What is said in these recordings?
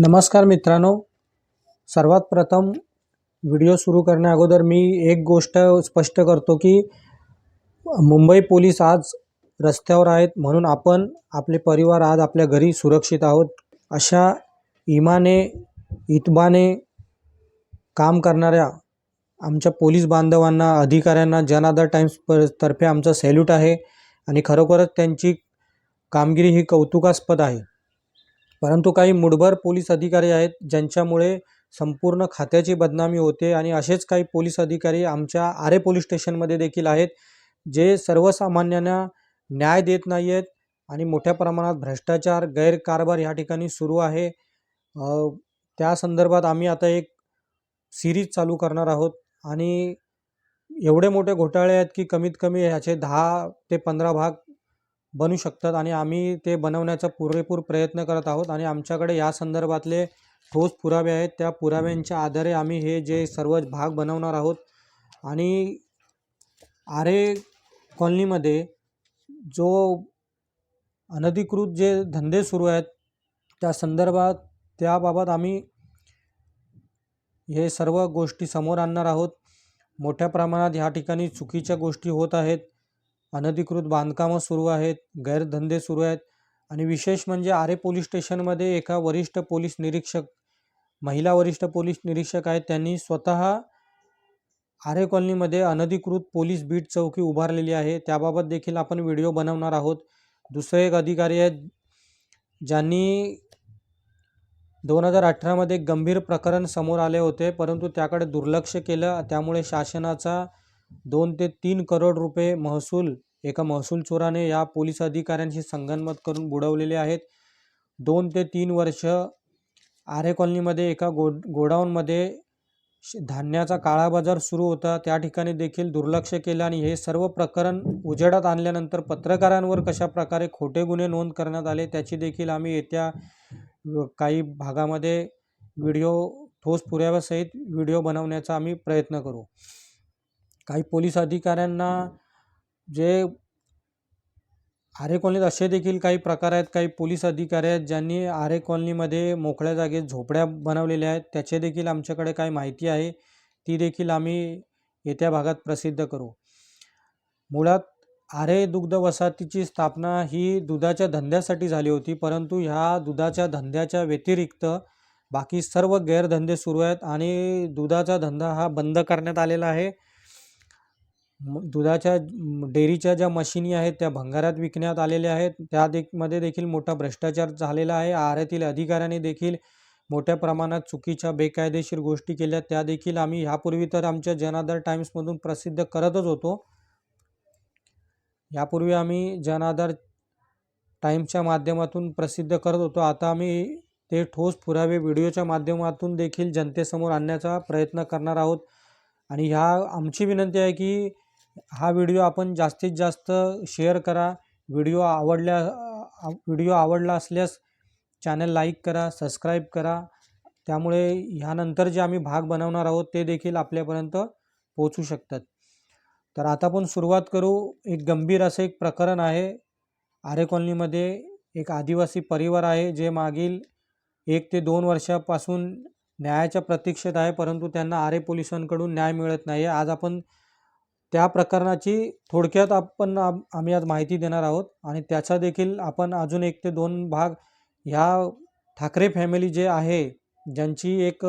नमस्कार मित्रांनो. सर्वात प्रथम व्हिडिओ सुरू करण्या अगोदर मी एक गोष्ट स्पष्ट करतो की मुंबई पोलीस आज रस्त्यावर आहेत म्हणून आपण आपले परिवार आज आपल्या घरी सुरक्षित आहोत. अशा इमाने इतबाने काम करणाऱ्या आमच्या पोलीस बांधवांना अधिकाऱ्यांना जनादर टाइम्स प तर्फे आमचं सॅल्यूट आहे आणि खरोखरच त्यांची कामगिरी ही कौतुकास्पद आहे. परंतु काही मुठभर पोलीस अधिकारी आहेत ज्यांच्यामुळे संपूर्ण खात्याची बदनामी होते आणि असेच काही पोलीस अधिकारी आमच्या आरे पोलीस स्टेशनमध्ये देखील आहेत जे सर्वसामान्यांना न्याय देत नाही आहेत आणि मोठ्या प्रमाणात भ्रष्टाचार गैरकारभार ह्या ठिकाणी सुरू आहे. त्या संदर्भात आम्ही आता एक सिरीज चालू करणार आहोत आणि एवढे मोठे घोटाळे आहेत की कमीत कमी ह्याचे दहा ते पंधरा भाग बनू शकतात आणि आम्ही ते बनवण्याचा पुरेपूर प्रयत्न करत आहोत. आणि आमच्याकडे या संदर्भातले ठोस पुरावे आहेत. त्या पुराव्यांच्या आधारे आम्ही हे जे सर्व भाग बनवणार आहोत. आणि आरे कॉलनीमध्ये जो अनधिकृत जे धंदे सुरू आहेत त्या संदर्भात त्याबाबत आम्ही हे सर्व गोष्टी समोर आणणार आहोत. मोठ्या प्रमाणात ह्या ठिकाणी चुकीच्या गोष्टी होत आहेत. अनधिकृत बांधकामं सुरू आहेत गैरधंदे सुरू आहेत आणि विशेष म्हणजे आरे पोलीस स्टेशनमध्ये एका वरिष्ठ पोलीस निरीक्षक महिला वरिष्ठ पोलीस निरीक्षक आहेत. त्यांनी स्वतः आरे कॉलनीमध्ये अनधिकृत पोलीस बीट चौकी उभारलेली आहे. त्याबाबत देखील आपण व्हिडिओ बनवणार आहोत. दुसरे एक अधिकारी आहेत ज्यांनी दोन हजार अठरामध्ये गंभीर प्रकरण समोर आले होते परंतु त्याकडे दुर्लक्ष केलं. त्यामुळे शासनाचा दोन ते तीन करोड रुपये महसूल एका महसूल चोराने या पोलीस अधिकाऱ्यांशी संगनमत करून बुडवलेले आहेत. दोन ते तीन वर्ष आरे कॉलनीमध्ये एका गो गोडाऊनमध्ये श- धान्याचा काळा बाजार सुरू होता. त्या ठिकाणी देखील दुर्लक्ष केलं आणि हे सर्व प्रकरण उजेडात आणल्यानंतर पत्रकारांवर कशा प्रकारे खोटे गुन्हे नोंद करण्यात आले त्याची देखील आम्ही येत्या काही भागामध्ये व्हिडिओ ठोस पुराव्यासहित व्हिडिओ बनवण्याचा आम्ही प्रयत्न करू. काही पोलीस अधिकाऱ्यांना जे आरे कॉलनीत असे देखील काही प्रकार आहेत काही पोलीस अधिकारी आहेत ज्यांनी आरे कॉलनीमध्ये मोकळ्या जागेत झोपड्या बनवलेल्या आहेत. त्याचे देखील आमच्याकडे काही माहिती आहे. ती देखील आम्ही येत्या भागात प्रसिद्ध करू. मुळात आरे दुग्ध वसाहतीची स्थापना ही दुधाच्या धंद्यासाठी झाली होती परंतु ह्या दुधाच्या धंद्याच्या व्यतिरिक्त बाकी सर्व गैरधंदे सुरू आहेत आणि दुधाचा धंदा हा बंद करण्यात आलेला आहे. दुधाच्या डेअरीच्या ज्या मशिनी आहेत त्या भंगारात विकण्यात आलेल्या आहेत. त्या दे मध्ये देखील मोठा भ्रष्टाचार झालेला आहे. आहारातील अधिकाऱ्यांनी देखील मोठ्या प्रमाणात चुकीच्या बेकायदेशीर गोष्टी केल्या. त्या देखील आम्ही ह्यापूर्वी तर आमच्या जनादर टाइम्समधून प्रसिद्ध करतच होतो. यापूर्वी आम्ही जनाधार टाईम्सच्या माध्यमातून प्रसिद्ध करत होतो. आता आम्ही ते ठोस पुरावे व्हिडिओच्या माध्यमातून देखील जनतेसमोर आणण्याचा प्रयत्न करणार आहोत. आणि ह्या आमची विनंती आहे की हा व्हिडिओ आपण जास्तीत जास्त शेअर करा. व्हिडिओ आवडल्या व्हिडिओ आवडला असल्यास चॅनल लाईक करा सबस्क्राईब करा. त्यामुळे ह्यानंतर जे आम्ही भाग बनवणार आहोत ते देखील आपल्यापर्यंत पोचू शकतात. तर आता आपण सुरुवात करू. एक गंभीर असं एक प्रकरण आहे. आरे कॉलनीमध्ये एक आदिवासी परिवार आहे जे मागील एक ते दोन वर्षापासून न्यायाच्या प्रतीक्षेत आहे परंतु त्यांना आरे पोलिसांकडून न्याय मिळत नाही आहे आज आपण त्या प्रकरणाची थोडक्यात आपण आम- आम्ही आज माहिती देणार आहोत आणि त्याचा देखील आपण अजून एक ते दोन भाग ह्या ठाकरे फॅमिली जे आहे ज्यांची एक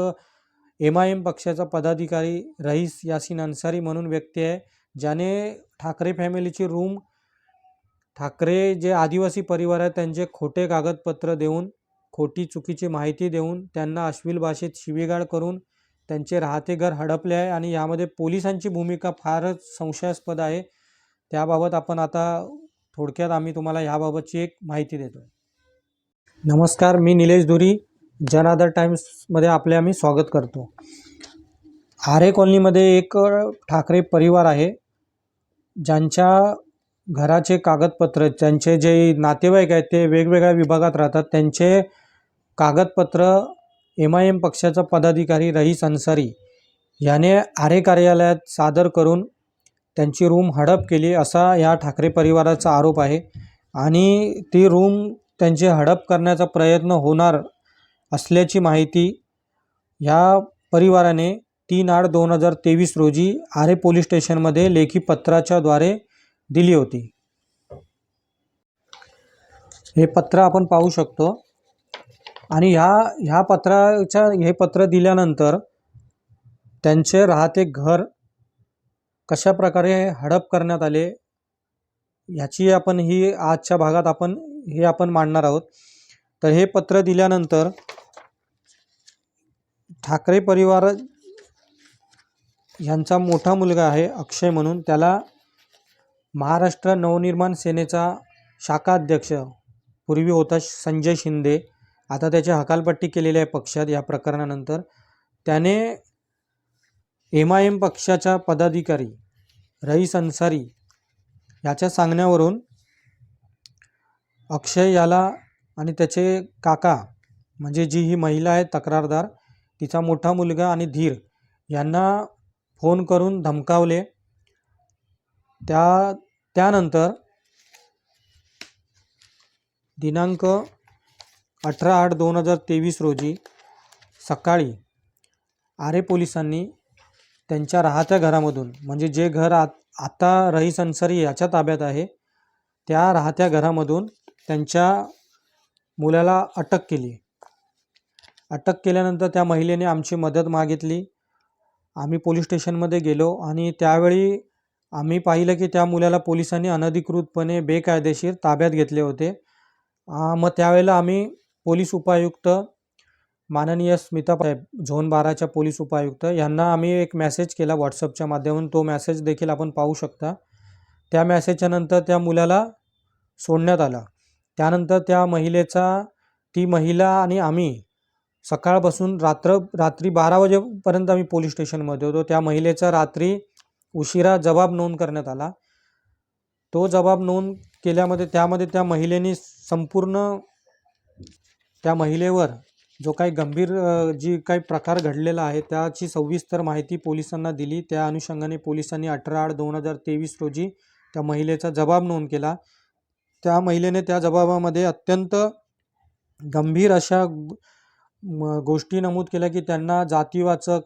एम आय एम पक्षाचा पदाधिकारी रईस यासिन अन्सारी म्हणून व्यक्ती आहे ज्याने ठाकरे फॅमिलीची रूम ठाकरे जे आदिवासी परिवार आहेत त्यांचे खोटे कागदपत्र देऊन खोटी चुकीची माहिती देऊन त्यांना अश्विल भाषेत शिवीगाळ करून त्यांचे राहते घर हडपले आहे आणि यामध्ये पोलिसांची भूमिका फारच संशयास्पद आहे. त्याबाबत आपण आता थोडक्यात आम्ही तुम्हाला याबाबतची एक माहिती देतो नमस्कार मी निलेश धुरी जनादर टाइम्समध्ये आपले आम्ही स्वागत करतो. आरे कॉलनीमध्ये एक ठाकरे परिवार आहे. ज्यांच्या घराचे कागदपत्र त्यांचे जे नातेवाईक आहेत ते वेगवेगळ्या विभागात राहतात. त्यांचे कागदपत्र एम आय एम पक्षाचा पदाधिकारी रईस अन्सारी याने आरे कार्यालयात सादर करून त्यांची रूम हडप केली असा या ठाकरे परिवाराचा आरोप आहे आणि ती रूम त्यांची हडप करण्याचा प्रयत्न होणार असल्याची माहिती ह्या परिवाराने तीन आठ दोन हजार तेवीस रोजी आरे पोलीस स्टेशनमध्ये लेखी पत्राच्याद्वारे दिली होती. हे पत्र आपण पाहू शकतो. आणि ह्या ह्या पत्राच्या हे पत्र दिल्यानंतर त्यांचे राहते घर कशा प्रकारे हडप करण्यात आले ह्याची आपण ही आजच्या भागात आपण हे आपण मांडणार आहोत. तर हे पत्र दिल्यानंतर ठाकरे परिवार ह्यांचा मोठा मुलगा आहे अक्षय म्हणून. त्याला महाराष्ट्र नवनिर्माण सेनेचा शाखा अध्यक्ष पूर्वी होता संजय शिंदे. आता त्याची हकालपट्टी केलेली आहे पक्षात या प्रकरणानंतर त्याने एम आय एम पक्षाच्या पदाधिकारी रईस अन्सारी याच्या सांगण्यावरून अक्षय याला आणि त्याचे काका म्हणजे जी ही महिला आहे तक्रारदार तिचा मोठा मुलगा आणि धीर यांना फोन करून धमकावले. त्या त्यानंतर दिनांक अठरा आठ दोन हजार तेवीस रोजी सकाळी आरे पोलिसांनी त्यांच्या राहत्या घरामधून म्हणजे जे घर आत आता रईस अन्सारी याच्या ताब्यात आहे त्या राहत्या घरामधून त्यांच्या मुलाला अटक केली. अटक केल्यानंतर त्या महिलेने आमची मदत मागितली. आम्ही पोलीस स्टेशनमध्ये गेलो आणि त्यावेळी आम्ही पाहिलं की त्या मुलाला पोलिसांनी अनधिकृतपणे बेकायदेशीर ताब्यात घेतले होते. मग त्यावेळेला आम्ही पोलीस उपायुक्त माननीय स्मिता साहेब झोन बाराच्या पोलीस उपायुक्त यांना आम्ही एक मेसेज केला व्हॉट्सअपच्या माध्यमातून. तो मॅसेज देखील आपण पाहू शकता. त्या मॅसेजच्या नंतर त्या मुलाला सोडण्यात आलं. त्यानंतर त्या महिलेचा ती महिला आणि आम्ही सकाळपासून रात्र रात्री बारा वाजेपर्यंत आम्ही पोलीस स्टेशनमध्ये होतो. त्या महिलेचा रात्री उशिरा जबाब नोंद करण्यात आला. तो जबाब नोंद केल्यामध्ये त्यामध्ये त्या महिलेने संपूर्ण त्या महिलेवर जो काही गंभीर जी काही प्रकार घडलेला आहे त्याची सविस्तर माहिती पोलिसांना दिली. त्या अनुषंगाने पोलिसांनी अठरा आठ दोन हजार तेवीस रोजी त्या महिलेचा जबाब नोंद केला. त्या महिलेने त्या जबाबामध्ये अत्यंत गंभीर अशा गोष्टी नमूद केल्या की त्यांना जातीवाचक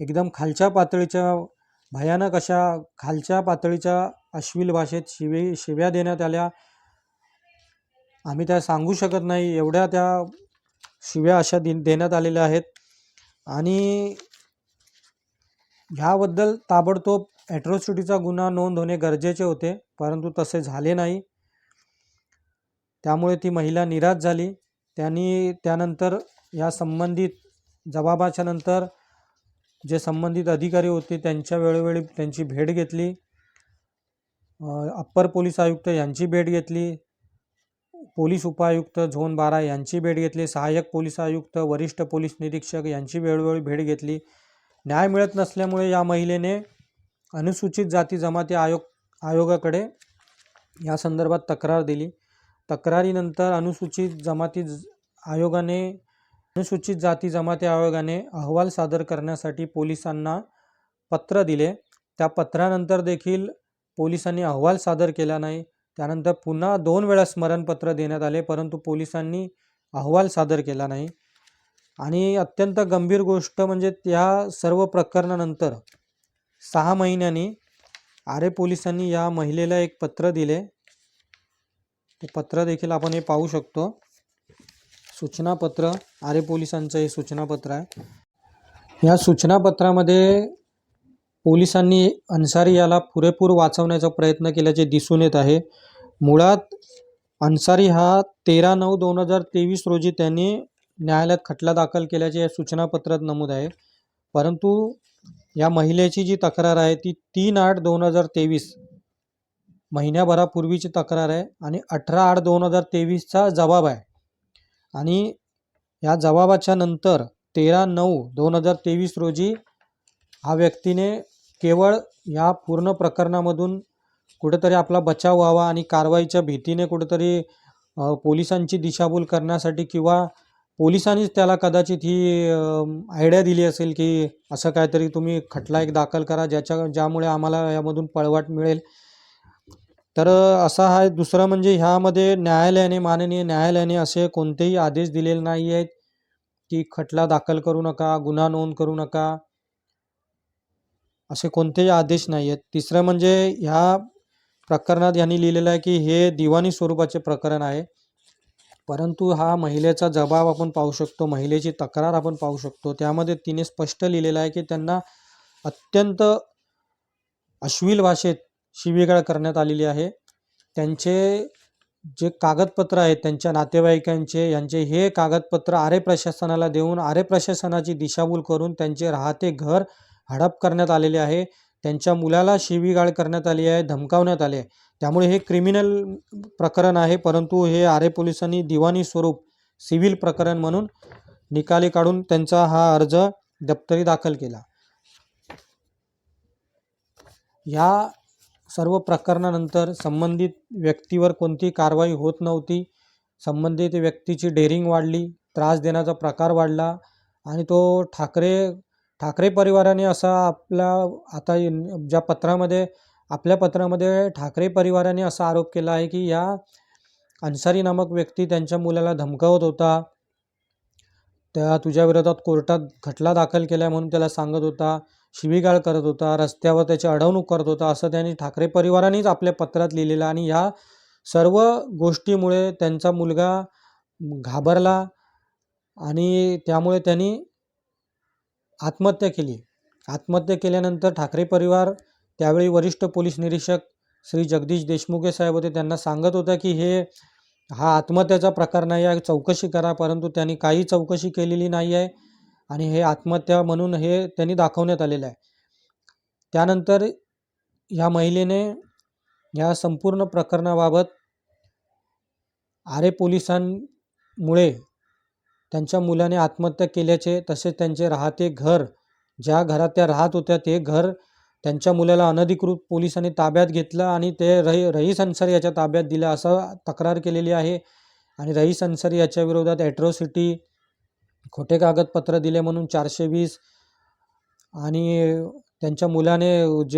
एकदम खालच्या पातळीच्या भयानक अशा खालच्या पातळीच्या अश्लील भाषेत शिवे शिव्या देण्यात आल्या. आम्ही त्या सांगू शकत नाही एवढ्या त्या शिव्या अशा दे देण्यात आलेल्या आहेत. आणि ह्याबद्दल ताबडतोब ॲट्रॉसिटीचा गुन्हा नोंद होणे गरजेचे होते परंतु तसे झाले नाही. त्यामुळे ती महिला निराश झाली. त्यांनी त्यानंतर या संबंधित जबाबाच्या नंतर जे संबंधित अधिकारी होते त्यांच्या वेळोवेळी त्यांची भेट घेतली. अप्पर पोलीस आयुक्त यांची भेट घेतली. पोलीस उपायुक्त झोन बारा यांची भेट घेतली. सहाय्यक पोलीस आयुक्त वरिष्ठ पोलीस निरीक्षक यांची वेळोवेळी भेट घेतली. न्याय मिळत नसल्यामुळे या महिलेने अनुसूचित जाती जमाती आयोग आयोगाकडे या संदर्भात तक्रार दिली. तक्रारीनंतर अनुसूचित जमाती आयोगाने अनुसूचित जाती जमाती आयोगाने अहवाल सादर करण्यासाठी पोलिसांना पत्र दिले. त्या पत्रानंतर देखील पोलिसांनी अहवाल सादर केला नाही. त्यानंतर पुन्हा दोन वेळा स्मरणपत्र देण्यात आले परंतु पोलिसांनी अहवाल सादर केला नाही. आणि अत्यंत गंभीर गोष्ट म्हणजे त्या सर्व प्रकरणानंतर सहा महिन्यांनी आरे पोलिसांनी या महिलेला एक पत्र दिले. ते पत्र देखील आपण हे पाहू शकतो. सूचनापत्र आरे पोलिसांचं हे सूचनापत्र आहे. या सूचनापत्रामध्ये पोलिसांनी अन्सारी याला पुरेपूर वाचवण्याचा प्रयत्न केल्याचे दिसून येत आहे. मुळात अन्सारी हा तेरा नऊ दोन हजार तेवीस रोजी त्यांनी न्यायालयात खटला दाखल केल्याचे या सूचनापत्रात नमूद आहे. परंतु या महिलेची जी तक्रार आहे ती तीन आठ दोन हजार तेवीस महिन्याभरापूर्वीची तक्रार आहे आणि अठरा आठ दोन हजार तेवीसचा जबाब आहे. आणि या जबाबाच्या नंतर तेरा नऊ दोन हजार तेवीस रोजी हा व्यक्तीने केवळ या पूर्ण प्रकरणामधून कुठेतरी आपला बचाव व्हावा आणि कारवाईच्या भीतीने कुठेतरी पोलिसांची दिशाभूल करण्यासाठी किंवा पोलिसांनीच त्याला कदाचित ही आयडिया दिली असेल की असं काहीतरी तुम्ही खटला एक दाखल करा ज्याच्या ज्यामुळे आम्हाला यामधून पळवाट मिळेल. तर असा हा दुसरं म्हणजे ह्यामध्ये न्यायालयाने माननीय न्यायालयाने असे कोणतेही आदेश दिलेले नाही आहेत की खटला दाखल करू नका गुन्हा नोंद करू नका असे कोणतेही आदेश नाही आहेत. तिसरं म्हणजे ह्या प्रकरणात यांनी लिहिलेलं आहे की हे दिवाणी स्वरूपाचे प्रकरण आहे. परंतु हा महिलेचा जबाब आपण पाहू शकतो महिलेची तक्रार आपण पाहू शकतो. त्यामध्ये तिने स्पष्ट लिहिलेलं आहे की त्यांना अत्यंत अश्विल भाषेत शिवीगाळ करण्यात आलेली आहे. त्यांचे जे कागदपत्र आहेत त्यांच्या नातेवाईकांचे यांचे हे कागदपत्र आरे प्रशासनाला देऊन आरे प्रशासनाची दिशाभूल करून त्यांचे राहते घर हडप करण्यात आलेले आहे. त्यांच्या मुलाला शिवीगाळ करण्यात आली आहे धमकावण्यात आले आहे. त्यामुळे हे क्रिमिनल प्रकरण आहे परंतु हे आरे पोलिसांनी दिवाणी स्वरूप सिव्हिल प्रकरण म्हणून निकाली काढून त्यांचा हा अर्ज दप्तरी दाखल केला. या सर्व प्रकरणानंतर संबंधित व्यक्तीवर कोणती कारवाई होत नव्हती. संबंधित व्यक्तीची डेअरिंग वाढली त्रास देण्याचा प्रकार वाढला आणि तो ठाकरे ठाकरे परिवाराने असा आपला आता ज्या पत्रामध्ये आपल्या पत्रामध्ये ठाकरे परिवाराने असा आरोप केला आहे की या अन्सारी नामक व्यक्ती त्यांच्या मुलाला धमकावत होता. त्या तुझ्या विरोधात कोर्टात खटला दाखल केला म्हणून त्याला सांगत होता शिवीगाळ करत होता रस्त्यावर त्याची अडवणूक करत होता असं त्यांनी ठाकरे परिवारानेच आपल्या पत्रात लिहिलेलं आणि ह्या सर्व गोष्टीमुळे त्यांचा मुलगा घाबरला आणि त्यामुळे त्यांनी आत्महत्या केली. आत्महत्या केल्यानंतर ठाकरे परिवार त्यावेळी वरिष्ठ पोलीस निरीक्षक श्री जगदीश देशमुखे साहेब होते. त्यांना सांगत होता की हे हा आत्महत्याचा प्रकार नाही आहे चौकशी करा परंतु त्यांनी काही चौकशी केलेली नाही आहे आणि हे आत्महत्या म्हणून हे त्यांनी दाखवण्यात आलेलं आहे. त्यानंतर ह्या महिलेने ह्या संपूर्ण प्रकरणाबाबत आरे पोलिसांमुळे त्यांच्या मुलाने आत्महत्या केल्याचे तसेच त्यांचे राहते घर. ज्या घरात त्या राहत होत्या ते घर त्यांच्या मुलाला अनधिकृत पोलिसांनी ताब्यात घेतलं आणि ते रही रईस अन्सारी याच्या ताब्यात दिलं असं तक्रार केलेली आहे. आणि रईस अन्सारी याच्या विरोधात ॲट्रॉसिटी खोटे कागदपत्र दिले म्हणून चारशे वीस आणि त्यांच्या मुलाने ज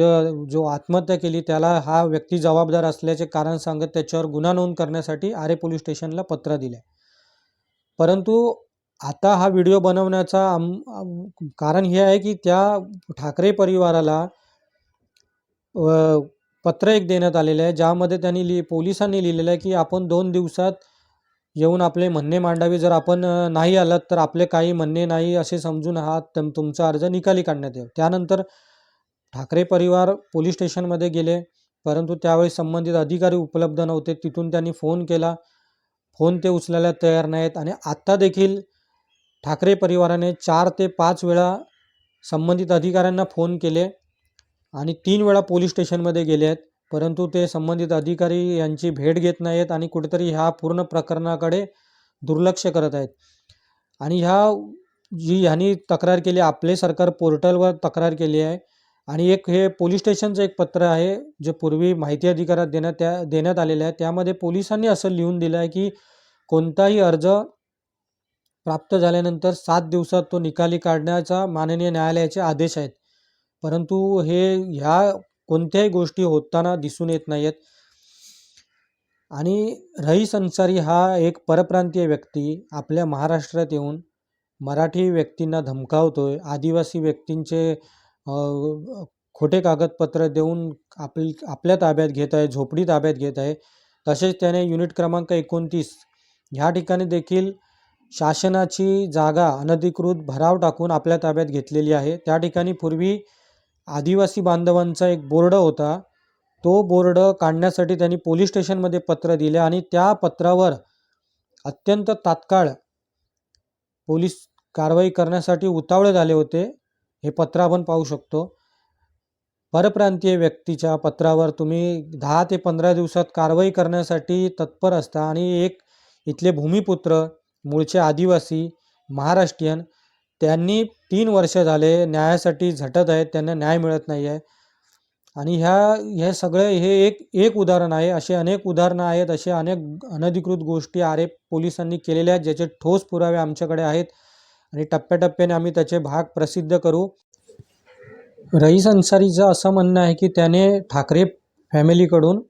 जो आत्महत्या केली त्याला हा व्यक्ती जबाबदार असल्याचे कारण सांगत त्याच्यावर गुन्हा नोंद करण्यासाठी आरे पोलीस स्टेशनला पत्र दिले. परंतु आता हा व्हिडिओ बनवण्याचा आम आम- कारण हे आहे की त्या ठाकरे परिवाराला पत्र एक देण्यात आलेलं आहे ज्यामध्ये त्यांनी लि पोलिसांनी लिहिलेलं आहे की आपण दोन दिवसात येऊन आपले म्हणणे मांडावे. जर आपण नाही आलात तर आपले काही म्हणणे नाही असे समजून हा तम तुमचा अर्ज निकाली काढण्यात येईल. त्यानंतर ठाकरे परिवार पोलीस स्टेशनमध्ये गेले परंतु त्यावेळी संबंधित अधिकारी उपलब्ध नव्हते. तिथून त्यांनी फोन केला. फोन ते उचलायला तयार नाहीत आणि आत्ता देखील ठाकरे परिवाराने चार ते पाच वेळा संबंधित अधिकाऱ्यांना फोन केले आणि तीन वेळा पोलीस स्टेशनमध्ये गेले आहेत. परंतु ते संबंधित अधिकारी यांची भेट घेत नाहीत आणि कुठेतरी ह्या पूर्ण प्रकरणाकडे दुर्लक्ष करत आहेत. आणि ह्या जी ह्यांनी तक्रार केली आपले सरकार पोर्टलवर तक्रार केली आहे. आणि एक हे पोलीस स्टेशनचं एक पत्र आहे जे पूर्वी माहिती अधिकारात देण्यात त्या देण्यात आलेलं आहे. त्यामध्ये पोलिसांनी असं लिहून दिलं आहे की कोणताही अर्ज प्राप्त झाल्यानंतर सात दिवसात तो निकाली काढण्याचा माननीय न्यायालयाचे आदेश आहेत. परंतु हे ह्या कोणत्याही गोष्टी होताना दिसून येत नाही आहेत आणि रईस अन्सारी हा एक परप्रांतीय व्यक्ती आपल्या महाराष्ट्रात येऊन मराठी व्यक्तींना धमकावतोय आदिवासी व्यक्तींचे खोटे कागदपत्र देऊन आपल आपल्या ताब्यात घेत आहे झोपडी ताब्यात घेत आहे. तसेच त्याने युनिट क्रमांक एकोणतीस ह्या ठिकाणी देखील शासनाची जागा अनधिकृत भराव टाकून आपल्या ताब्यात घेतलेली आहे. त्या ठिकाणी पूर्वी आदिवासी बांधवांचा एक बोर्ड होता. तो बोर्ड काढण्यासाठी त्यांनी पोलीस स्टेशनमध्ये पत्र दिले आणि त्या पत्रावर अत्यंत तात्काळ पोलीस कारवाई करण्यासाठी उतावळे झाले होते. हे पत्र आपण पाहू शकतो. परप्रांतीय व्यक्तीच्या पत्रावर तुम्ही दहा ते पंधरा दिवसात कारवाई करण्यासाठी तत्पर असता आणि एक इथले भूमिपुत्र मूळचे आदिवासी महाराष्ट्रीयन त्यांनी तीन वर्ष झाले न्यायासाठी झटत आहेत त्यांना न्याय मिळत नाही आहे आणि ह्या हे सगळे हे एक एक उदाहरण आहे. असे अनेक उदाहरणं आहेत असे अनेक अनधिकृत गोष्टी आरे पोलिसांनी केलेल्या आहेत ज्याचे ठोस पुरावे आमच्याकडे आहेत. आणि टप्प्याटप्प्याने आम्ही त्याचे भाग प्रसिद्ध करू. रईस अन्सारीचं असं म्हणणं आहे की त्याने ठाकरे फॅमिलीकडून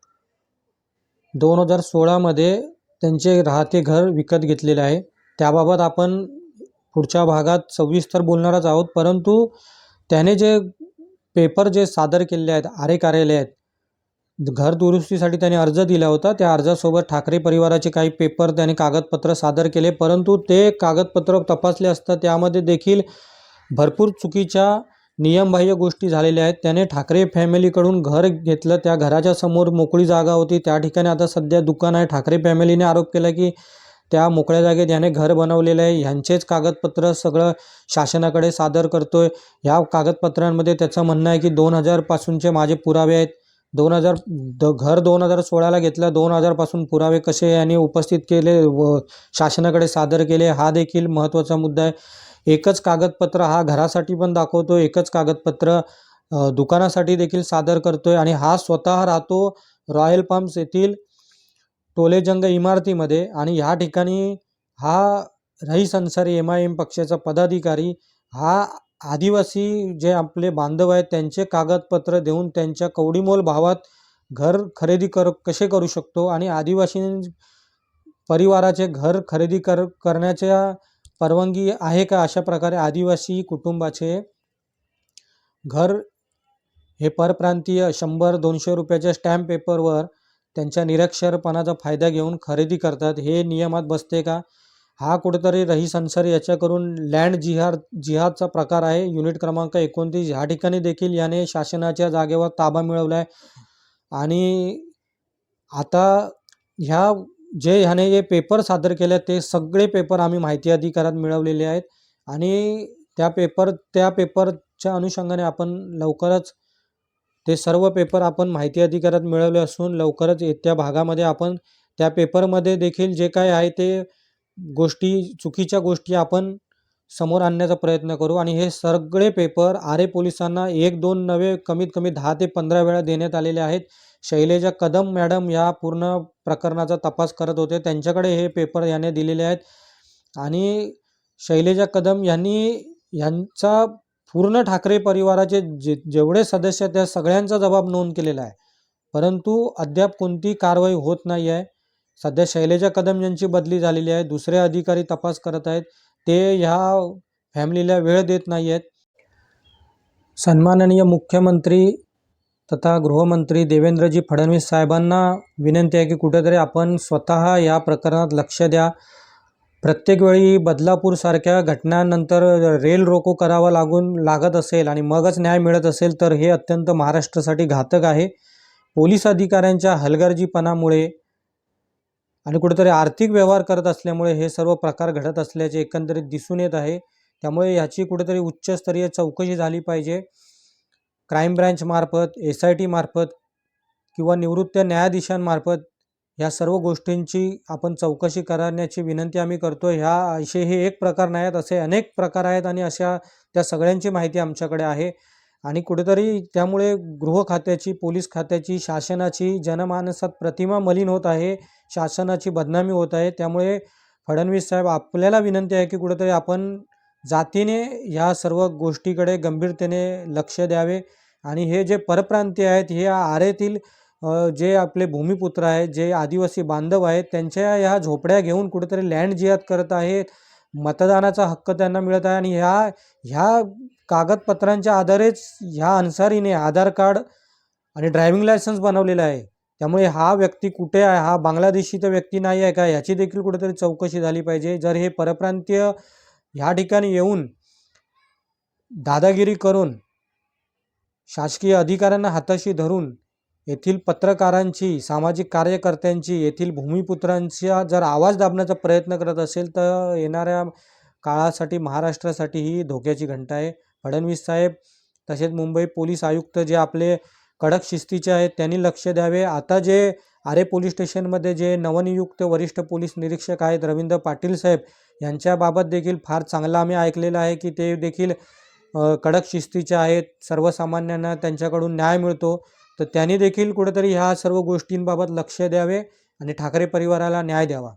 दोन हजार सोळामध्ये त्यांचे राहते घर विकत घेतलेले आहे. त्याबाबत आपण पुढच्या भागात सविस्तर बोलणारच आहोत. परंतु त्याने जे पेपर जे सादर केलेले आहेत आरे कार्यालय आहेत घर दुरुस्तीसाठी त्याने अर्ज दिला होता. त्या अर्जासोबत ठाकरे परिवाराचे काही पेपर त्याने कागदपत्र सादर केले. परंतु ते कागदपत्र तपासले असता त्यामध्ये देखील भरपूर चुकीच्या नियमबाह्य गोष्टी झालेल्या आहेत. त्याने ठाकरे फॅमिलीकडून घर घेतलं. त्या घराच्या समोर मोकळी जागा होती. त्या ठिकाणी आता सध्या दुकान आहे. ठाकरे फॅमिलीने आरोप केला की त्या मोकळ्या जागेत याने घर बनवलेलं आहे. ह्यांचेच कागदपत्र सगळं शासनाकडे सादर करतोय. ह्या कागदपत्रांमध्ये त्याचं म्हणणं आहे की दोन हजारपासूनचे माझे पुरावे आहेत. दोन हजार द घर दोन हजार सोळाला घेतलं. दोन हजारपासून पुरावे कसे यांनी उपस्थित केले व शासनाकडे सादर केले हा देखील महत्त्वाचा मुद्दा आहे. एकच कागदपत्र हा घरासाठी पण दाखवतो एकच कागदपत्र दुकानासाठी देखील सादर करतोय आणि हा स्वतः राहतो रॉयल पाम्स येथील टोलेजंग इमारतीमध्ये आणि ह्या ठिकाणी हा Raees Ansari M I M पक्षाचा पदाधिकारी हा आदिवासी जे आपले बांधव आहेत त्यांचे कागदपत्र देऊन त्यांच्या कवडीमोल भावात घर खरेदी कर कसे करू शकतो आणि आदिवासी परिवाराचे घर खरेदी कर करण्याच्या परवानगी आहे का अशा प्रकारे आदिवासी कुटुंबाचे? घर हे परप्रांतीय शंभर दोनशे रुपयाच्या स्टॅम्प पेपरवर त्यांच्या निरक्षरपणाचा फायदा घेऊन खरेदी करतात. हे नियमात बसते का? हा कुठेतरी रही संसार याच्याकडून लँड जिहाद जिहादचा प्रकार आहे. युनिट क्रमांक एकोणतीस. ह्या ठिकाणी देखील याने शासनाच्या जागेवर ताबा मिळवला आहे आणि आता ह्या जे ह्याने जे पेपर सादर केले ते सगळे पेपर आम्ही माहिती अधिकारात मिळवलेले आहेत. आणि त्या पेपर त्या पेपरच्या अनुषंगाने आपण लवकरच ते सर्व पेपर आपण माहिती अधिकारात मिळवले असून लवकरच येत्या भागामध्ये आपण त्या पेपरमध्ये देखील जे काय आहे ते गोष्टी चुकीच्या गोष्टी आपण समोर आणण्याचा प्रयत्न करू. आणि हे सगळे पेपर आरे पोलिसांना एक दोन नवे कमीत कमी दहा ते पंधरा वेळा देण्यात आलेले आहेत. शैलेजा कदम मॅडम या पूर्ण प्रकरणाचा तपास करत होते. त्यांच्याकडे हे पेपर याने दिलेले आहेत. आणि शैलेजा कदम यांनी यांचा पूर्ण ठाकरे परिवाराचे जे जेवढे सदस्य त्या सगळ्यांचा जबाब नोंद केलेला आहे. परंतु अद्याप कोणती कारवाई होत नाही आहे सध्या शैलेजा कदम यांची बदली झालेली आहे. दुसरे अधिकारी तपास करत आहेत. ते ह्या फॅमिलीला वेळ देत नाही आहेत सन्माननीय मुख्यमंत्री तथा गृहमंत्री देवेंद्रजी फडणवीस साहेबांना विनंती आहे की कुठेतरी आपण स्वतः या प्रकरणात लक्ष द्या. प्रत्येक वेळी बदलापूरसारख्या घटनांनंतर रेल रोको करावा लागून लागत असेल आणि मगच न्याय मिळत असेल तर हे अत्यंत महाराष्ट्रासाठी घातक आहे. पोलीस अधिकाऱ्यांच्या हलगर्जीपणामुळे आणि कुठेतरी आर्थिक व्यवहार करत असल्यामुळे हे सर्व प्रकार घडत असल्याचे एकंदरीत दिसून येत आहे. त्यामुळे ह्याची कुठेतरी उच्चस्तरीय चौकशी झाली पाहिजे. क्राईम ब्रँचमार्फत एस आय टीमार्फत किंवा निवृत्त न्यायाधीशांमार्फत ह्या सर्व गोष्टींची आपण चौकशी करण्याची विनंती आम्ही करतो ह्या असे हे एक प्रकार नाही आहेत असे अनेक प्रकार आहेत आणि अशा त्या सगळ्यांची माहिती आमच्याकडे आहे. आणि कुठेतरी त्यामुळे गृह खात्याची पोलीस खात्याची शासनाची जनमानसात प्रतिमा मलिन होत आहे शासनाची बदनामी होत आहे. त्यामुळे फडणवीस साहेब आपल्याला विनंती आहे की कुठेतरी आपण जातीने ह्या सर्व गोष्टीकडे गंभीरतेने लक्ष द्यावे. आणि हे जे परप्रांतीय आहेत हे आरेतील जे आपले भूमिपुत्र आहेत जे आदिवासी बांधव आहेत त्यांच्या ह्या झोपड्या घेऊन कुठेतरी लँड जियात करत आहेत. मतदानाचा हक्क त्यांना मिळत आहे आणि ह्या ह्या कागदपत्रांच्या आधारेच ह्या अन्सारीने आधार कार्ड आणि ड्रायव्हिंग लायसन्स बनवलेलं आहे. त्यामुळे हा व्यक्ती कुठे आहे? हा बांगलादेशी तर व्यक्ती नाही आहे का? याची देखील कुठेतरी चौकशी झाली पाहिजे. जर हे परप्रांतीय ह्या ठिकाणी येऊन दादागिरी करून शासकीय अधिकाऱ्यांना हाताशी धरून येथील पत्रकारांची सामाजिक कार्यकर्त्यांची येथील भूमिपुत्रांचा जर आवाज दाबण्याचा प्रयत्न करत असेल तर येणाऱ्या काळासाठी महाराष्ट्रासाठी ही धोक्याची घंटा आहे. फडणवीस साहेब तसेच मुंबई पोलीस आयुक्त जे आपले कडक शिस्तीचे आहेत त्यांनी लक्ष द्यावे. आता जे आरे पोलीस स्टेशनमध्ये जे नवनियुक्त वरिष्ठ पोलीस निरीक्षक आहेत रवींद्र पाटील साहेब यांच्याबाबत देखील फार चांगलं आम्ही ऐकलेलं आहे की ते देखील कडक शिस्तीचे आहेत. सर्वसामान्यांना त्यांच्याकडून न्याय मिळतो. तर त्यांनी देखील कुठेतरी ह्या सर्व गोष्टींबाबत लक्ष द्यावे आणि ठाकरे परिवाराला न्याय द्यावा.